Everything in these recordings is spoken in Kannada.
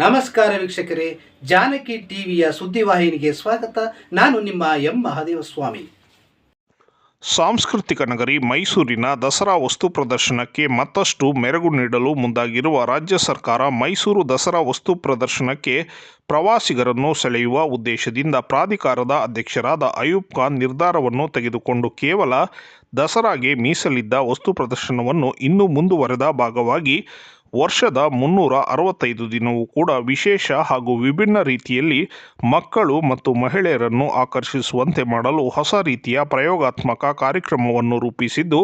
ನಮಸ್ಕಾರ ವೀಕ್ಷಕರೇ, ಜಾನಕಿ ಟಿವಿಯ ಸುದ್ದಿವಾಹಿನಿಗೆ ಸ್ವಾಗತ. ನಾನು ನಿಮ್ಮ ಎಂ. ಮಹಾದೇವ ಸ್ವಾಮಿ ಸಾಂಸ್ಕೃತಿಕ ನಗರಿ ಮೈಸೂರಿನ ದಸರಾ ವಸ್ತು ಪ್ರದರ್ಶನಕ್ಕೆ ಮತ್ತಷ್ಟು ಮೆರಗು ನೀಡಲು ಮುಂದಾಗಿರುವ ರಾಜ್ಯ ಸರ್ಕಾರ ಮೈಸೂರು ದಸರಾ ವಸ್ತು ಪ್ರದರ್ಶನಕ್ಕೆ ಪ್ರವಾಸಿಗರನ್ನು ಸೆಳೆಯುವ ಉದ್ದೇಶದಿಂದ ಪ್ರಾಧಿಕಾರದ ಅಧ್ಯಕ್ಷರಾದ ಅಯೂಬ್ ಖಾನ್ ನಿರ್ಧಾರವನ್ನು ತೆಗೆದುಕೊಂಡು ಕೇವಲ ದಸರಾಗೆ ಮೀಸಲಿದ್ದ ವಸ್ತು ಪ್ರದರ್ಶನವನ್ನು ಇನ್ನೂ ಮುಂದುವರೆದ ಭಾಗವಾಗಿ ವರ್ಷದ ಮುನ್ನೂರ ಅರವತ್ತೈದು ದಿನವೂ ಕೂಡ ವಿಶೇಷ ಹಾಗೂ ವಿಭಿನ್ನ ರೀತಿಯಲ್ಲಿ ಮಕ್ಕಳು ಮತ್ತು ಮಹಿಳೆಯರನ್ನು ಆಕರ್ಷಿಸುವಂತೆ ಮಾಡಲು ಹೊಸ ರೀತಿಯ ಪ್ರಯೋಗಾತ್ಮಕ ಕಾರ್ಯಕ್ರಮವನ್ನು ರೂಪಿಸಿದ್ದು,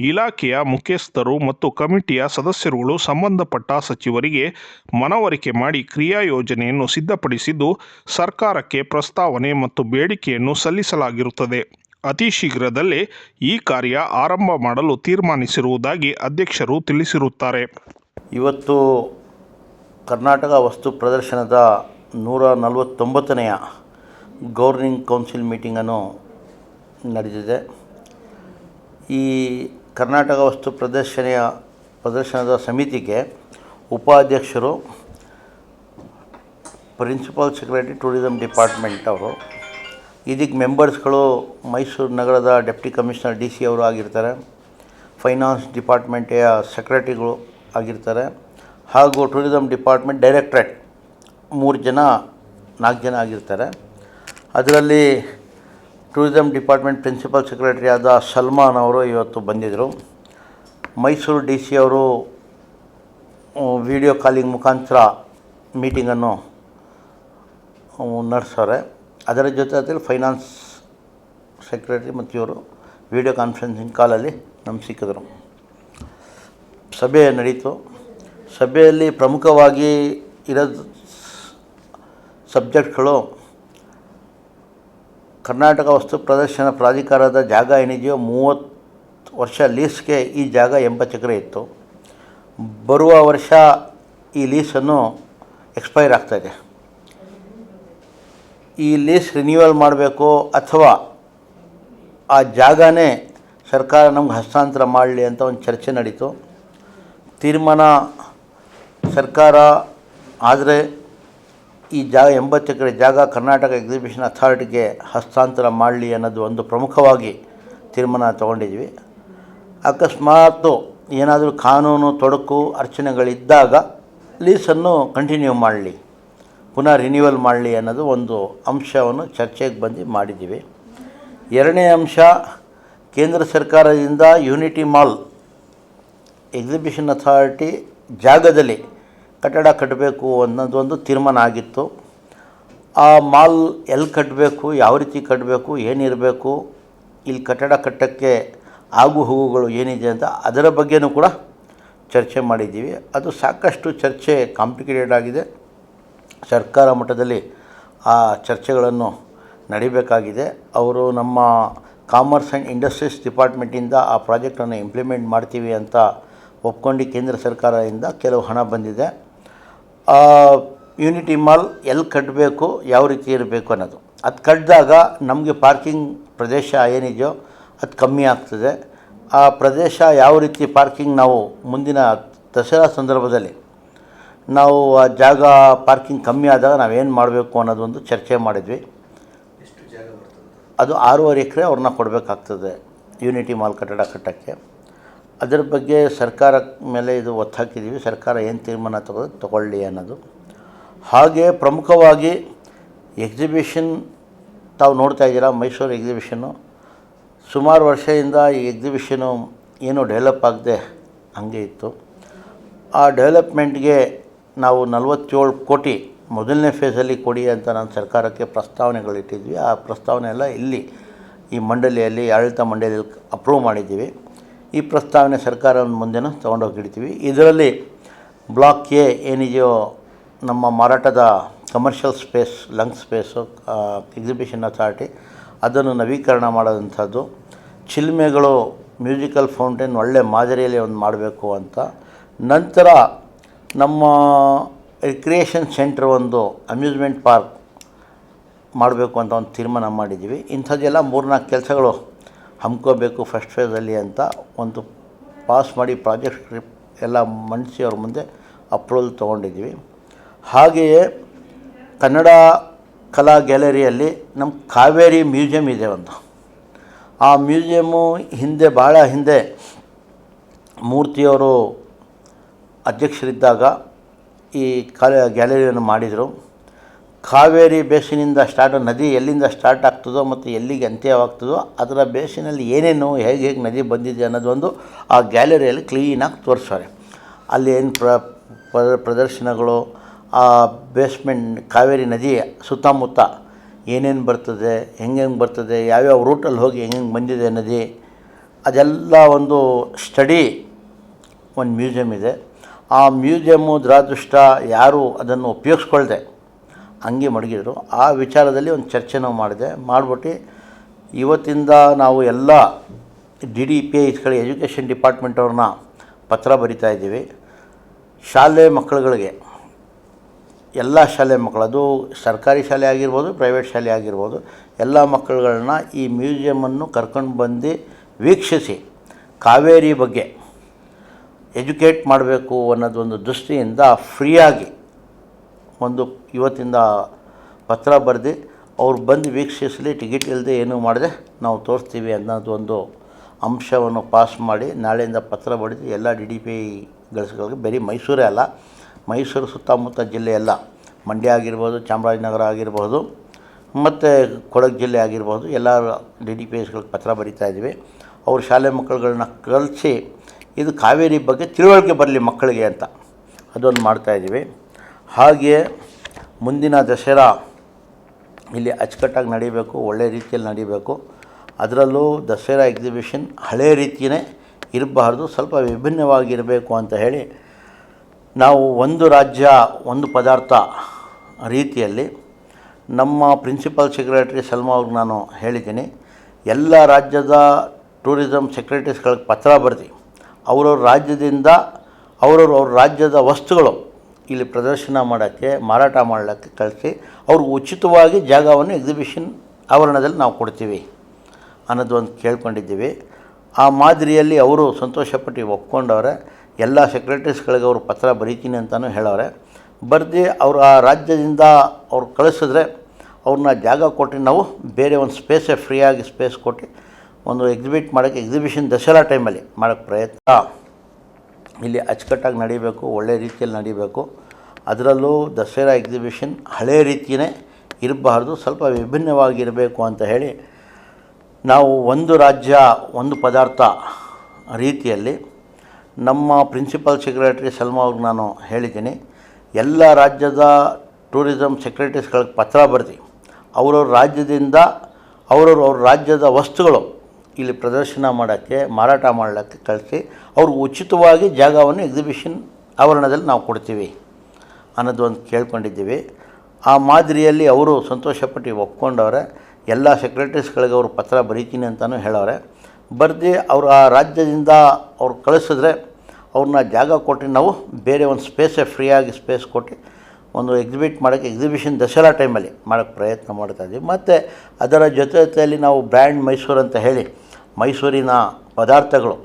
ಇಲಾಖೆಯ ಮುಖ್ಯಸ್ಥರು ಮತ್ತು ಕಮಿಟಿಯ ಸದಸ್ಯರುಗಳು ಸಂಬಂಧಪಟ್ಟ ಸಚಿವರಿಗೆ ಮನವರಿಕೆ ಮಾಡಿ ಕ್ರಿಯಾ ಯೋಜನೆಯನ್ನು ಸಿದ್ಧಪಡಿಸಿದ್ದು, ಸರ್ಕಾರಕ್ಕೆ ಪ್ರಸ್ತಾವನೆ ಮತ್ತು ಬೇಡಿಕೆಯನ್ನು ಸಲ್ಲಿಸಲಾಗಿರುತ್ತದೆ. ಅತಿ ಶೀಘ್ರದಲ್ಲೇ ಈ ಕಾರ್ಯ ಆರಂಭ ಮಾಡಲು ತೀರ್ಮಾನಿಸಿರುವುದಾಗಿ ಅಧ್ಯಕ್ಷರು ತಿಳಿಸಿರುತ್ತಾರೆ. ಇವತ್ತು ಕರ್ನಾಟಕ ವಸ್ತು ಪ್ರದರ್ಶನದ ನೂರ ನಲವತ್ತೊಂಬತ್ತನೆಯ ಗೌರ್ನಿಂಗ್ ಕೌನ್ಸಿಲ್ ಮೀಟಿಂಗನ್ನು ನಡೆದಿದೆ. ಈ ಕರ್ನಾಟಕ ವಸ್ತು ಪ್ರದರ್ಶನೆಯ ಪ್ರದರ್ಶನದ ಸಮಿತಿಗೆ ಉಪಾಧ್ಯಕ್ಷರು ಪ್ರಿನ್ಸಿಪಲ್ ಸೆಕ್ರೆಟರಿ ಟೂರಿಸಮ್ ಡಿಪಾರ್ಟ್ಮೆಂಟ್ ಅವರು ಇದಕ್ಕೆ ಮೆಂಬರ್ಸ್ಗಳು ಮೈಸೂರು ನಗರದ ಡೆಪ್ಟಿ ಕಮಿಷನರ್ ಡಿ ಸಿ ಅವರು ಆಗಿರ್ತಾರೆ. ಫೈನಾನ್ಸ್ ಡಿಪಾರ್ಟ್ಮೆಂಟೆಯ ಸೆಕ್ರೆಟರಿಗಳು ಆಗಿರ್ತಾರೆ. ಹಾಗೂ ಟೂರಿಸಮ್ ಡಿಪಾರ್ಟ್ಮೆಂಟ್ ಡೈರೆಕ್ಟ್ರೇಟ್ ಮೂರು ಜನ, ನಾಲ್ಕು ಜನ ಆಗಿರ್ತಾರೆ. ಅದರಲ್ಲಿ ಟೂರಿಸಮ್ ಡಿಪಾರ್ಟ್ಮೆಂಟ್ ಪ್ರಿನ್ಸಿಪಲ್ ಸೆಕ್ರೆಟರಿ ಆದ ಸಲ್ಮಾನ್ ಅವರು ಇವತ್ತು ಬಂದಿದ್ದರು ಮೈಸೂರು ಡಿ ಸಿ ಅವರು ವಿಡಿಯೋ ಕಾಲಿಂಗ್ ಮುಖಾಂತರ ಮೀಟಿಂಗನ್ನು ನಡೆಸೋರೆ ಅದರ ಜೊತೆ ಜೊತೆಯಲ್ಲಿ ಫೈನಾನ್ಸ್ ಸೆಕ್ರೆಟರಿ ಮತ್ತು ಇವರು ವಿಡಿಯೋ ಕಾನ್ಫರೆನ್ಸಿಂಗ್ ಕಾಲಲ್ಲಿ ನಮ್ಗೆ ಸಿಕ್ಕಿದ್ರು. ಸಭೆ ನಡೀತು. ಸಭೆಯಲ್ಲಿ ಪ್ರಮುಖವಾಗಿ ಇರೋದು ಸಬ್ಜೆಕ್ಟ್ಗಳು ಕರ್ನಾಟಕ ವಸ್ತು ಪ್ರದರ್ಶನ ಪ್ರಾಧಿಕಾರದ ಜಾಗ ಏನಿದೆಯೋ ಮೂವತ್ತು ವರ್ಷ ಲೀಸ್ಗೆ ಈ ಜಾಗ ಎಂಬ ಚಕ್ರ ಇತ್ತು. ಬರುವ ವರ್ಷ ಈ ಲೀಸನ್ನು ಎಕ್ಸ್ಪೈರ್ ಆಗ್ತಾಯಿದೆ ಈ ಲೀಸ್ ರಿನ್ಯೂವಲ್ ಮಾಡಬೇಕು ಅಥವಾ ಆ ಜಾಗನೇ ಸರ್ಕಾರ ನಮ್ಗೆ ಹಸ್ತಾಂತರ ಮಾಡಲಿ ಅಂತ ಒಂದು ಚರ್ಚೆ ನಡೀತು. ತೀರ್ಮಾನ ಸರ್ಕಾರ ಆದರೆ ಈ ಜಾಗ, ಎಂಬತ್ತು ಎಕರೆ ಜಾಗ ಕರ್ನಾಟಕ ಎಕ್ಸಿಬಿಷನ್ ಅಥಾರಿಟಿಗೆ ಹಸ್ತಾಂತರ ಮಾಡಲಿ ಅನ್ನೋದು ಒಂದು ಪ್ರಮುಖವಾಗಿ ತೀರ್ಮಾನ ತಗೊಂಡಿದ್ವಿ. ಅಕಸ್ಮಾತ್ ಏನಾದರೂ ಕಾನೂನು ತೊಡಕು ಅರ್ಚನೆಗಳಿದ್ದಾಗ ಲೀಸನ್ನು ಕಂಟಿನ್ಯೂ ಮಾಡಲಿ, ಪುನಃ ರಿನ್ಯೂವಲ್ ಮಾಡಲಿ ಅನ್ನೋದು ಒಂದು ಅಂಶವನ್ನು ಚರ್ಚೆಗೆ ಬಂದು ಮಾಡಿದ್ದೀವಿ. ಎರಡನೇ ಅಂಶ, ಕೇಂದ್ರ ಸರ್ಕಾರದಿಂದ ಯೂನಿಟಿ ಮಾಲ್ ಎಕ್ಸಿಬಿಷನ್ ಅಥಾರಿಟಿ ಜಾಗದಲ್ಲಿ ಕಟ್ಟಡ ಕಟ್ಟಬೇಕು ಅನ್ನೋದೊಂದು ತೀರ್ಮಾನ ಆಗಿತ್ತು. ಆ ಮಾಲ್ ಎಲ್ಲಿ ಕಟ್ಟಬೇಕು, ಯಾವ ರೀತಿ ಕಟ್ಟಬೇಕು ಏನಿರಬೇಕು ಇಲ್ಲಿ ಕಟ್ಟಡ ಕಟ್ಟೋಕ್ಕೆ ಆಗು ಹೋಗುಗಳು ಏನಿದೆ ಅಂತ ಅದರ ಬಗ್ಗೆನೂ ಕೂಡ ಚರ್ಚೆ ಮಾಡಿದ್ದೀವಿ. ಅದು ಸಾಕಷ್ಟು ಚರ್ಚೆ ಕಾಂಪ್ಲಿಕೇಟೆಡ್ ಆಗಿದೆ. ಸರ್ಕಾರ ಮಟ್ಟದಲ್ಲಿ ಆ ಚರ್ಚೆಗಳನ್ನು ನಡಿಬೇಕಾಗಿದೆ. ಅವರು ನಮ್ಮ ಕಾಮರ್ಸ್ ಆ್ಯಂಡ್ ಇಂಡಸ್ಟ್ರೀಸ್ ಡಿಪಾರ್ಟ್ಮೆಂಟಿಂದ ಆ ಪ್ರಾಜೆಕ್ಟನ್ನು ಇಂಪ್ಲಿಮೆಂಟ್ ಮಾಡ್ತೀವಿ ಅಂತ ಒಪ್ಕೊಂಡು ಕೇಂದ್ರ ಸರ್ಕಾರದಿಂದ ಕೆಲವು ಹಣ ಬಂದಿದೆ. ಯೂನಿಟಿ ಮಾಲ್ ಎಲ್ಲಿ ಕಟ್ಟಬೇಕು ಯಾವ ರೀತಿ ಇರಬೇಕು ಅನ್ನೋದು. ಅದು ಕಟ್ಟಿದಾಗ ನಮಗೆ ಪಾರ್ಕಿಂಗ್ ಪ್ರದೇಶ ಏನಿದೆಯೋ ಅದು ಕಮ್ಮಿ ಆಗ್ತದೆ. ಆ ಪ್ರದೇಶ ಯಾವ ರೀತಿ ಪಾರ್ಕಿಂಗ್ ನಾವು ಮುಂದಿನ ದಸರಾ ಸಂದರ್ಭದಲ್ಲಿ ನಾವು ಆ ಜಾಗ ಪಾರ್ಕಿಂಗ್ ಕಮ್ಮಿ ಆದಾಗ ನಾವೇನು ಮಾಡಬೇಕು ಅನ್ನೋದೊಂದು ಚರ್ಚೆ ಮಾಡಿದ್ವಿ. ಅದು ಆರೂವರೆ ಎಕರೆ ಅವ್ರನ್ನ ಕೊಡಬೇಕಾಗ್ತದೆ ಯೂನಿಟಿ ಮಾಲ್ ಕಟ್ಟಡ ಕಟ್ಟೋಕ್ಕೆ. ಅದರ ಬಗ್ಗೆ ಸರ್ಕಾರ ಮೇಲೆ ಇದು ಒತ್ತು ಹಾಕಿದ್ದೀವಿ. ಸರ್ಕಾರ ಏನು ತೀರ್ಮಾನ ತಗೋ, ತಗೊಳ್ಳಿ ಅನ್ನೋದು. ಹಾಗೆ ಪ್ರಮುಖವಾಗಿ ಎಕ್ಸಿಬಿಷನ್ ತಾವು ನೋಡ್ತಾ ಇದ್ದೀರಾ, ಮೈಸೂರು ಎಕ್ಸಿಬಿಷನ್ನು ಸುಮಾರು ವರ್ಷದಿಂದ ಈ ಎಕ್ಸಿಬಿಷನು ಏನೂ ಡೆವಲಪ್ ಆಗದೆ ಹಾಗೆ ಇತ್ತು. ಆ ಡೆವಲಪ್ಮೆಂಟ್ಗೆ ನಾವು ನಲವತ್ತೇಳು ಕೋಟಿ ಮೊದಲನೇ ಫೇಸಲ್ಲಿ ಕೊಡಿ ಅಂತ ನಾನು ಸರ್ಕಾರಕ್ಕೆ ಪ್ರಸ್ತಾವನೆಗಳಿಟ್ಟಿದ್ವಿ ಆ ಪ್ರಸ್ತಾವನೆ ಎಲ್ಲ ಇಲ್ಲಿ ಈ ಮಂಡಳಿಯಲ್ಲಿ, ಆಡಳಿತ ಮಂಡಳಿಯಲ್ಲಿ ಅಪ್ರೂವ್ ಮಾಡಿದ್ದೀವಿ. ಈ ಪ್ರಸ್ತಾವನೆ ಸರ್ಕಾರದ ಮುಂದೆನೂ ತೊಗೊಂಡೋಗಿಡ್ತೀವಿ ಇದರಲ್ಲಿ ಬ್ಲಾಕ್ ಎ ಏನಿದೆಯೋ ನಮ್ಮ ಮಾರಾಟದ commercial space lung space exhibition authority ಅದನ್ನು ನವೀಕರಣ ಮಾಡೋದಂಥದ್ದು. ಚಿಲ್ಮೆಗಳು ಮ್ಯೂಸಿಕಲ್ ಫೌಂಟೇನ್ ಒಳ್ಳೆ ಮಾದರಿಯಲ್ಲಿ ಒಂದು ಮಾಡಬೇಕು ಅಂತ. ನಂತರ ನಮ್ಮ ರಿಕ್ರಿಯೇಷನ್ ಸೆಂಟ್ರ್ ಒಂದು ಅಮ್ಯೂಸ್ಮೆಂಟ್ ಪಾರ್ಕ್ ಮಾಡಬೇಕು ಅಂತ ಒಂದು ತೀರ್ಮಾನ ಮಾಡಿದ್ದೀವಿ. ಇಂಥದ್ದೆಲ್ಲ ಮೂರ್ನಾಲ್ಕು ಕೆಲಸಗಳು ಹಮ್ಕೋಬೇಕು ಫಸ್ಟ್ ಫೇಸಲ್ಲಿ ಅಂತ ಒಂದು ಪಾಸ್ ಮಾಡಿ ಪ್ರಾಜೆಕ್ಟ್ ಎಲ್ಲ ಮಂಡಿಸಿ ಅವ್ರ ಮುಂದೆ ಅಪ್ರೂವಲ್ ತೊಗೊಂಡಿದ್ವಿ ಹಾಗೆಯೇ ಕನ್ನಡ ಕಲಾ ಗ್ಯಾಲರಿಯಲ್ಲಿ ನಮ್ಮ ಕಾವೇರಿ ಮ್ಯೂಸಿಯಂ ಇದೆ ಒಂದು. ಆ ಮ್ಯೂಸಿಯಮ್ಮು ಹಿಂದೆ ಭಾಳ ಹಿಂದೆ ಮೂರ್ತಿಯವರು ಅಧ್ಯಕ್ಷರಿದ್ದಾಗ ಈ ಕಾಲ ಗ್ಯಾಲರಿಯನ್ನು ಮಾಡಿದರು. ಕಾವೇರಿ ಬೇಸಿನಿಂದ ಸ್ಟಾರ್ಟ್ ನದಿ ಎಲ್ಲಿಂದ ಸ್ಟಾರ್ಟ್ ಆಗ್ತದೋ ಮತ್ತು ಎಲ್ಲಿಗೆ ಅಂತ್ಯವಾಗ್ತದೋ ಅದರ ಬೇಸಿನಲ್ಲಿ ಏನೇನು, ಹೇಗೆ ಹೇಗೆ ನದಿ ಬಂದಿದೆ ಅನ್ನೋದೊಂದು ಆ ಗ್ಯಾಲರಿಯಲ್ಲಿ ಕ್ಲೀನಾಗಿ ತೋರಿಸ್ತಾರೆ. ಅಲ್ಲಿ ಏನು ಪ್ರ, ಪ್ರ- ಪ್ರದರ್ಶನಗಳು, ಆ ಬೇಸ್ಮೆಂಟ್ ಕಾವೇರಿ ನದಿ ಸುತ್ತಮುತ್ತ ಏನೇನು ಬರ್ತದೆ, ಹೆಂಗೆ ಹೆಂಗೆ ಬರ್ತದೆ, ಯಾವ್ಯಾವ ರೂಟಲ್ಲಿ ಹೋಗಿ ಹೆಂಗೆ ಹೆಂಗೆ ಬಂದಿದೆ ನದಿ, ಅದೆಲ್ಲ ಒಂದು ಸ್ಟಡಿ ಒಂದು ಮ್ಯೂಸಿಯಮ್ ಇದೆ. ಆ ಮ್ಯೂಸಿಯಮ್ಮು ದುರಾದೃಷ್ಟ ಯಾರು ಅದನ್ನು ಉಪಯೋಗಿಸ್ಕೊಳ್ದೆ? ಹಂಗೆ ಮಡಗಿದ್ರು. ಆ ವಿಚಾರದಲ್ಲಿ ಒಂದು ಚರ್ಚೆ ನಾವು ಮಾಡಿದೆ. ಮಾಡಿಬಿಟ್ಟು ಇವತ್ತಿಂದ ನಾವು ಎಲ್ಲ ಡಿ ಡಿ ಪಿ ಐಸ್ಗಳ ಎಜುಕೇಷನ್ ಡಿಪಾರ್ಟ್ಮೆಂಟ್ ಅವ್ರನ್ನ ಪತ್ರ ಬರಿತಾ ಇದ್ದೀವಿ. ಶಾಲೆ ಮಕ್ಕಳುಗಳಿಗೆ, ಎಲ್ಲ ಶಾಲೆ ಮಕ್ಕಳು, ಅದು ಸರ್ಕಾರಿ ಶಾಲೆ ಆಗಿರ್ಬೋದು, ಪ್ರೈವೇಟ್ ಶಾಲೆ ಆಗಿರ್ಬೋದು, ಎಲ್ಲ ಮಕ್ಕಳುಗಳನ್ನ ಈ ಮ್ಯೂಸಿಯಮನ್ನು ಕರ್ಕೊಂಡು ಬಂದು ವೀಕ್ಷಿಸಿ, ಕಾವೇರಿ ಬಗ್ಗೆ ಎಜುಕೇಟ್ ಮಾಡಬೇಕು ಅನ್ನೋದೊಂದು ದೃಷ್ಟಿಯಿಂದ ಫ್ರೀಯಾಗಿ ಒಂದು ಇವತ್ತಿಂದ ಪತ್ರ ಬರೆದು ಅವ್ರು ಬಂದು ವೀಕ್ಷಿಸಲಿ ಟಿಕೆಟ್ ಇಲ್ಲದೆ ಏನೂ ಮಾಡದೆ, ನಾವು ತೋರಿಸ್ತೀವಿ ಅನ್ನೋದೊಂದು ಅಂಶವನ್ನು ಪಾಸ್ ಮಾಡಿ ನಾಳೆಯಿಂದ ಪತ್ರ ಬರೆದು ಎಲ್ಲ ಡಿ ಡಿ ಪಿ ಗಳಿಸ್ಗಳಿಗೆ ಬರೀ ಮೈಸೂರೇ ಅಲ್ಲ, ಮೈಸೂರು ಸುತ್ತಮುತ್ತ ಜಿಲ್ಲೆ ಎಲ್ಲ, ಮಂಡ್ಯ ಆಗಿರ್ಬೋದು, ಚಾಮರಾಜನಗರ ಆಗಿರ್ಬೋದು, ಮತ್ತು ಕೊಡಗು ಜಿಲ್ಲೆ ಆಗಿರ್ಬೋದು, ಎಲ್ಲ ಡಿ ಡಿ ಪಿ ಎಸ್ಗಳಿಗೆ ಪತ್ರ ಬರಿತಾ ಇದ್ದೀವಿ. ಅವರು ಶಾಲೆ ಮಕ್ಕಳುಗಳನ್ನ ಕಲಿಸಿ ಇದು ಕಾವೇರಿ ಬಗ್ಗೆ ತಿಳುವಳಿಕೆ ಬರಲಿ ಮಕ್ಕಳಿಗೆ ಅಂತ ಅದೊಂದು ಮಾಡ್ತಾಯಿದ್ದೀವಿ ಹಾಗೆಯೇ ಮುಂದಿನ ದಸರಾ ಇಲ್ಲಿ ಅಚ್ಚುಕಟ್ಟಾಗಿ ನಡೀಬೇಕು, ಒಳ್ಳೆ ರೀತಿಯಲ್ಲಿ ನಡೀಬೇಕು. ಅದರಲ್ಲೂ ದಸರಾ ಎಕ್ಸಿಬಿಷನ್ ಹಳೆ ರೀತಿಯೇ ಇರಬಾರ್ದು, ಸ್ವಲ್ಪ ವಿಭಿನ್ನವಾಗಿರಬೇಕು ಅಂತ ಹೇಳಿ ನಾವು ಒಂದು ರಾಜ್ಯ, ಒಂದು ಪದಾರ್ಥ ರೀತಿಯಲ್ಲಿ ನಮ್ಮ ಪ್ರಿನ್ಸಿಪಲ್ ಸೆಕ್ರೆಟರಿ ಸಲ್ಮಾ ಅವ್ರಿಗೆ ನಾನು ಹೇಳಿದ್ದೀನಿ, ಎಲ್ಲ ರಾಜ್ಯದ ಟೂರಿಸಮ್ ಸೆಕ್ರೆಟರೀಸ್ಗಳಿಗೆ ಪತ್ರ ಬರೆದು, ಅವರವ್ರ ರಾಜ್ಯದಿಂದ, ಅವರವ್ರ ಅವ್ರ ರಾಜ್ಯದ ವಸ್ತುಗಳು ಇಲ್ಲಿ ಪ್ರದರ್ಶನ ಮಾಡೋಕ್ಕೆ, ಮಾರಾಟ ಮಾಡಲಿಕ್ಕೆ ಕಳಿಸಿ, ಅವ್ರು ಉಚಿತವಾಗಿ ಜಾಗವನ್ನು ಎಕ್ಸಿಬಿಷನ್ ಆವರಣದಲ್ಲಿ ನಾವು ಕೊಡ್ತೀವಿ ಅನ್ನೋದು ಒಂದು ಕೇಳ್ಕೊಂಡಿದ್ದೀವಿ. ಆ ಮಾದರಿಯಲ್ಲಿ ಅವರು ಸಂತೋಷಪಟ್ಟು ಒಪ್ಕೊಂಡವ್ರೆ, ಎಲ್ಲ ಸೆಕ್ರೆಟರೀಸ್ಗಳಿಗೆ ಅವರು ಪತ್ರ ಬರೀತೀನಿ ಅಂತಲೂ ಹೇಳವ್ರೆ. ಬರೆದು ಅವರು ಆ ರಾಜ್ಯದಿಂದ ಅವ್ರು ಕಳಿಸಿದ್ರೆ ಅವ್ರನ್ನ ಜಾಗ ಕೊಟ್ಟು ನಾವು ಬೇರೆ ಒಂದು ಸ್ಪೇಸೇ ಫ್ರೀಯಾಗಿ ಸ್ಪೇಸ್ ಕೊಟ್ಟು ಒಂದು ಎಕ್ಸಿಬಿಟ್ ಮಾಡೋಕ್ಕೆ ಎಕ್ಸಿಬಿಷನ್ ದಸರಾ ಟೈಮಲ್ಲಿ ಮಾಡೋಕ್ಕೆ ಪ್ರಯತ್ನ. ಇಲ್ಲಿ ಅಚ್ಚುಕಟ್ಟಾಗಿ ನಡೀಬೇಕು, ಒಳ್ಳೆ ರೀತಿಯಲ್ಲಿ ನಡೀಬೇಕು. ಅದರಲ್ಲೂ ದಸರಾ ಎಕ್ಸಿಬಿಷನ್ ಹಳೆ ರೀತಿಯೇ ಇರಬಾರ್ದು, ಸ್ವಲ್ಪ ವಿಭಿನ್ನವಾಗಿರಬೇಕು ಅಂತ ಹೇಳಿ ನಾವು ಒಂದು ರಾಜ್ಯ, ಒಂದು ಪದಾರ್ಥ ರೀತಿಯಲ್ಲಿ ನಮ್ಮ ಪ್ರಿನ್ಸಿಪಲ್ ಸೆಕ್ರೆಟರಿ ಸಲ್ಮಾ ಅವ್ರಿಗೆ ನಾನು ಹೇಳಿದ್ದೀನಿ, ಎಲ್ಲ ರಾಜ್ಯದ ಟೂರಿಸಮ್ ಸೆಕ್ರೆಟರೀಸ್ಗಳಿಗೆ ಪತ್ರ ಬರೆದು. ಅವರವ್ರ ರಾಜ್ಯದಿಂದ, ಅವರವ್ರ ಅವ್ರ ರಾಜ್ಯದ ವಸ್ತುಗಳು ಇಲ್ಲಿ ಪ್ರದರ್ಶನ ಮಾಡೋಕ್ಕೆ, ಮಾರಾಟ ಮಾಡಲಿಕ್ಕೆ ಕಳಿಸಿ, ಅವ್ರು ಉಚಿತವಾಗಿ ಜಾಗವನ್ನು ಎಕ್ಸಿಬಿಷನ್ ಆವರಣದಲ್ಲಿ ನಾವು ಕೊಡ್ತೀವಿ ಅನ್ನೋದು ಒಂದು ಕೇಳ್ಕೊಂಡಿದ್ದೀವಿ. ಆ ಮಾದರಿಯಲ್ಲಿ ಅವರು ಸಂತೋಷಪಟ್ಟು ಒಪ್ಕೊಂಡವ್ರೆ, ಎಲ್ಲ ಸೆಕ್ರೆಟರೀಸ್ಗಳಿಗೆ ಅವರು ಪತ್ರ ಬರೀತೀನಿ ಅಂತಲೂ ಹೇಳವ್ರೆ. ಬರೆದು ಅವರು ಆ ರಾಜ್ಯದಿಂದ ಅವ್ರು ಕಳಿಸಿದ್ರೆ ಅವ್ರನ್ನ ಜಾಗ ಕೊಟ್ಟು ನಾವು ಬೇರೆ ಒಂದು ಸ್ಪೇಸೇ ಫ್ರೀಯಾಗಿ ಸ್ಪೇಸ್ ಕೊಟ್ಟು ಒಂದು ಎಕ್ಸಿಬಿಟ್ ಮಾಡೋಕ್ಕೆ ಎಕ್ಸಿಬಿಷನ್ ದಸರಾ ಟೈಮಲ್ಲಿ ಮಾಡೋಕ್ಕೆ ಪ್ರಯತ್ನ ಮಾಡ್ತಾಯಿದ್ದೀವಿ ಮತ್ತು ಅದರ ಜೊತೆ ಜೊತೆಯಲ್ಲಿ ನಾವು ಬ್ರ್ಯಾಂಡ್ ಮೈಸೂರು ಅಂತ ಹೇಳಿ ಮೈಸೂರಿನ ಪದಾರ್ಥಗಳು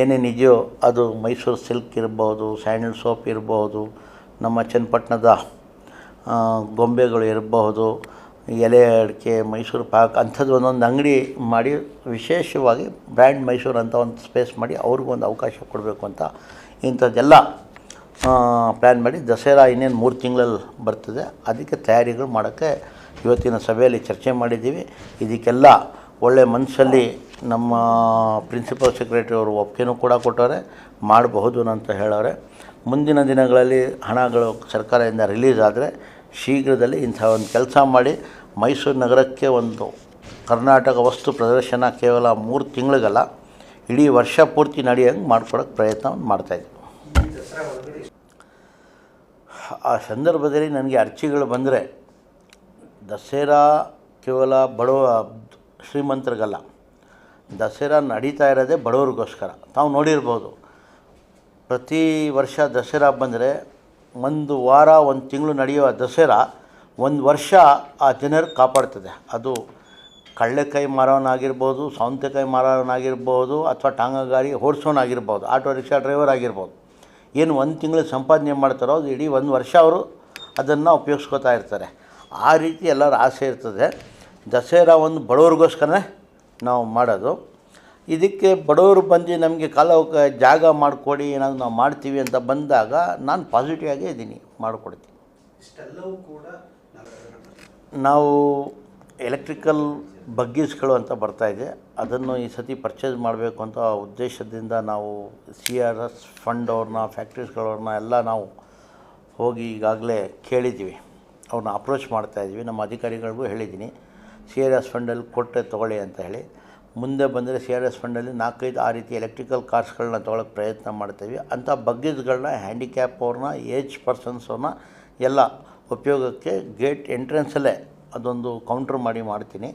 ಏನೇನಿದೆಯೋ ಅದು ಮೈಸೂರು ಸಿಲ್ಕ್ ಇರ್ಬೋದು, ಸ್ಯಾಂಡಲ್ ಸೋಪ್ ಇರ್ಬೋದು, ನಮ್ಮ ಚನ್ನಪಟ್ಟಣದ ಗೊಂಬೆಗಳು ಇರಬಹುದು ಎಲೆ ಅಡಿಕೆ, ಮೈಸೂರು ಪಾಕ್ ಅಂಥದ್ದು ಒಂದೊಂದು ಅಂಗಡಿ ಮಾಡಿ ವಿಶೇಷವಾಗಿ ಬ್ರ್ಯಾಂಡ್ ಮೈಸೂರು ಅಂತ ಒಂದು ಸ್ಪೇಸ್ ಮಾಡಿ ಅವ್ರಿಗೊಂದು ಅವಕಾಶ ಕೊಡಬೇಕು ಅಂತ ಇಂಥದ್ದೆಲ್ಲ ಪ್ಲ್ಯಾನ್ ಮಾಡಿ ದಸರಾ ಇನ್ನೇನು ಮೂರು ತಿಂಗಳಲ್ಲಿ ಬರ್ತದೆ. ಅದಕ್ಕೆ ತಯಾರಿಗಳು ಮಾಡೋಕ್ಕೆ ಇವತ್ತಿನ ಸಭೆಯಲ್ಲಿ ಚರ್ಚೆ ಮಾಡಿದ್ದೀವಿ. ಇದಕ್ಕೆಲ್ಲ ಒಳ್ಳೆ ಮನಸ್ಸಲ್ಲಿ ನಮ್ಮ ಪ್ರಿನ್ಸಿಪಲ್ ಸೆಕ್ರೆಟರಿ ಅವರು ಒಪ್ಪಿಗೆನೂ ಕೂಡ ಕೊಟ್ಟವ್ರೆ, ಮಾಡಬಹುದು ಅಂತ ಹೇಳವ್ರೆ. ಮುಂದಿನ ದಿನಗಳಲ್ಲಿ ಹಣಗಳು ಸರ್ಕಾರದಿಂದ ರಿಲೀಸ್ ಆದರೆ ಶೀಘ್ರದಲ್ಲಿ ಇಂಥ ಒಂದು ಕೆಲಸ ಮಾಡಿ ಮೈಸೂರು ನಗರಕ್ಕೆ ಒಂದು ಕರ್ನಾಟಕ ವಸ್ತು ಪ್ರದರ್ಶನ ಕೇವಲ ಮೂರು ತಿಂಗಳಿಗಲ್ಲ, ಇಡೀ ವರ್ಷ ಪೂರ್ತಿ ನಡೆಯೋಂಗೆ ಮಾಡ್ಕೊಡೋಕ್ಕೆ ಪ್ರಯತ್ನ ಮಾಡ್ತಾಯಿದ್ವಿ ಆ ಸಂದರ್ಭದಲ್ಲಿ ನನಗೆ ಅರ್ಜಿಗಳು ಬಂದರೆ, ದಸರಾ ಕೇವಲ ಬಡವ ಶ್ರೀಮಂತರಿಗಲ್ಲ. ದಸರಾ ನಡೀತಾ ಇರೋದೇ ಬಡವ್ರಿಗೋಸ್ಕರ. ತಾವು ನೋಡಿರ್ಬೋದು. ಪ್ರತಿ ವರ್ಷ ದಸರಾ ಬಂದರೆ ಒಂದು ವಾರ, ಒಂದು ತಿಂಗಳು ನಡೆಯುವ ದಸರಾ ಒಂದು ವರ್ಷ ಆ ಜನರು ಕಾಪಾಡ್ತದೆ. ಅದು ಕಳ್ಳೆಕಾಯಿ ಮಾರೋನಾಗಿರ್ಬೋದು, ಸೌಂತೆಕಾಯಿ ಮಾರೋನಾಗಿರ್ಬೋದು ಅಥವಾ ಟಾಂಗ ಗಾಡಿ ಓಡಿಸೋನಾಗಿರ್ಬೋದು, ಆಟೋ ರಿಕ್ಷಾ ಡ್ರೈವರ್ ಆಗಿರ್ಬೋದು. ಏನು ಒಂದು ತಿಂಗಳು ಸಂಪಾದನೆ ಮಾಡ್ತಾರೋ ಅದು ಇಡೀ ಒಂದು ವರ್ಷ ಅವರು ಅದನ್ನು ಉಪಯೋಗಿಸ್ಕೋತಾ ಇರ್ತಾರೆ. ಆ ರೀತಿ ಎಲ್ಲರ ಆಸೆ ಇರ್ತದೆ. ದಸರಾ ಒಂದು ಬಡವ್ರಿಗೋಸ್ಕರನೇ ನಾವು ಮಾಡೋದು. ಇದಕ್ಕೆ ಬಡವರು ಬಂದು ನಮಗೆ ಕಾಲ ಜಾಗ ಮಾಡಿಕೊಡಿ ಏನಾದ್ರು ನಾವು ಮಾಡ್ತೀವಿ ಅಂತ ಬಂದಾಗ ನಾನು ಪಾಸಿಟಿವ್ ಆಗೇ ಇದ್ದೀನಿ ಮಾಡಿಕೊಡ್ತೀನಿ. ಇಷ್ಟೆಲ್ಲವೂ ಕೂಡ ನಾವು ಎಲೆಕ್ಟ್ರಿಕಲ್ ಬಗ್ಗೀಸ್ಗಳು ಅಂತ ಬರ್ತಾ ಇದೆ. ಅದನ್ನು ಈ ಸತಿ ಪರ್ಚೇಸ್ ಮಾಡಬೇಕು ಅಂತ ಉದ್ದೇಶದಿಂದ ನಾವು ಸಿ ಆರ್ ಎಸ್ ಫಂಡ್ ಅವ್ರನ್ನ ಫ್ಯಾಕ್ಟ್ರೀಸ್ಗಳವ್ರನ್ನ ಎಲ್ಲ ನಾವು ಹೋಗಿ ಈಗಾಗಲೇ ಕೇಳಿದ್ದೀವಿ. ಅವ್ರನ್ನ ಅಪ್ರೋಚ್ ಮಾಡ್ತಾಯಿದ್ವಿ ನಮ್ಮ ಅಧಿಕಾರಿಗಳಿಗೂ ಹೇಳಿದ್ದೀನಿ. ಸಿ ಆರ್ ಎಸ್ ಫಂಡಲ್ಲಿ ಕೊಟ್ಟರೆ ತೊಗೊಳ್ಳಿ ಅಂತ ಹೇಳಿ ಮುಂದೆ ಬಂದರೆ ಸಿ ಆರ್ ಎಸ್ ಫಂಡಲ್ಲಿ ನಾಲ್ಕೈದು ಆ ರೀತಿ ಎಲೆಕ್ಟ್ರಿಕಲ್ ಕಾರ್ಸ್ಗಳನ್ನ ತೊಗೊಳಕ್ಕೆ ಪ್ರಯತ್ನ ಮಾಡ್ತೀವಿ. ಅಂಥ ಬಗ್ಗೀಸ್ಗಳನ್ನ ಹ್ಯಾಂಡಿಕ್ಯಾಪ್ ಅವ್ರನ್ನ, ಏಜ್ ಪರ್ಸನ್ಸ್ ಅವ್ರನ್ನ ಎಲ್ಲ ಉಪಯೋಗಕ್ಕೆ ಗೇಟ್ ಎಂಟ್ರೆನ್ಸಲ್ಲೇ ಅದೊಂದು ಕೌಂಟ್ರ್ ಮಾಡಿ ಮಾಡ್ತೀನಿ.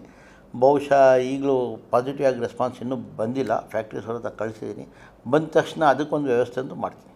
ಬಹುಶಃ ಈಗಲೂ ಪಾಸಿಟಿವ್ ಆಗಿ ರೆಸ್ಪಾನ್ಸ್ ಇನ್ನೂ ಬಂದಿಲ್ಲ. ಫ್ಯಾಕ್ಟ್ರೀಸ್ ಹತ್ರ ಕಳಿಸಿದ್ದೀನಿ ಬಂದ ತಕ್ಷಣ ಅದಕ್ಕೊಂದು ವ್ಯವಸ್ಥೆ ಅಂತೂ ಮಾಡ್ತೀನಿ.